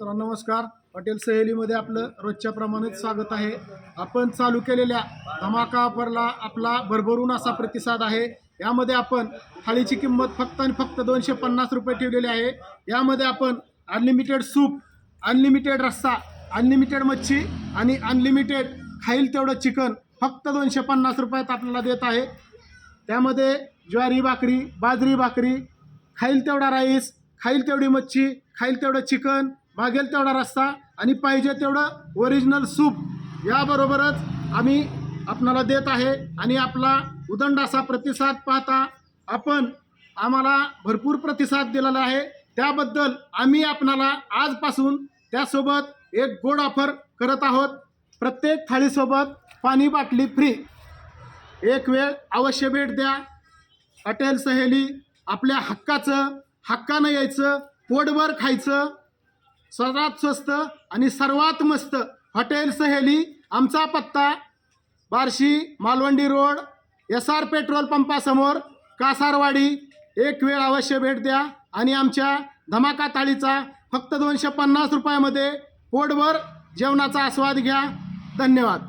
तर नमस्कार. हॉटेल सहेलीमध्ये आपलं रोजच्या प्रमाणेच स्वागत आहे. आपण चालू केलेल्या धमाका ऑफरला आपला भरभरून असा प्रतिसाद आहे. यामध्ये आपण थाळीची किंमत फक्त आणि फक्त दोनशे पन्नास रुपये ठेवलेली आहे. यामध्ये आपण अनलिमिटेड सूप अनलिमिटेड रस्सा अनलिमिटेड मच्छी आणि अनलिमिटेड खाईल तेवढं चिकन फक्त दोनशे पन्नास रुपयात आपल्याला देत आहे. त्यामध्ये ज्वारी भाकरी बाजरी भाकरी खाईल तेवढा राईस खाईल तेवढी मच्छी खाईल तेवढं चिकन मागेल तेवढा रस्ता आणि पाहिजे तेवढं ओरिजिनल सूप याबरोबरच आम्ही आपणाला देत आहे आणि आपला उदंड असा प्रतिसाद पाहता आपण आम्हाला भरपूर प्रतिसाद दिलेला आहे. त्याबद्दल आम्ही आपणाला आजपासून त्यासोबत एक गोड ऑफर करत आहोत. प्रत्येक थाळीसोबत पाणी बाटली फ्री एक वेळ अवश्य भेट द्या. हॉटेल सहेली आपल्या हक्काचं हक्कानं यायचं पोटभर खायचं सर्वात स्वस्त आणि सर्वात मस्त हॉटेल सहेली आमचा पत्ता Barshi Malwandi road S R petrol पंपासमोर Kasarwadi. एक वेळ अवश्य भेट द्या आणि आमच्या धमाका थाळीचा फक्त दोनशे पन्नास रुपयामध्ये पोटभर जेवणाचा आस्वाद घ्या. धन्यवाद.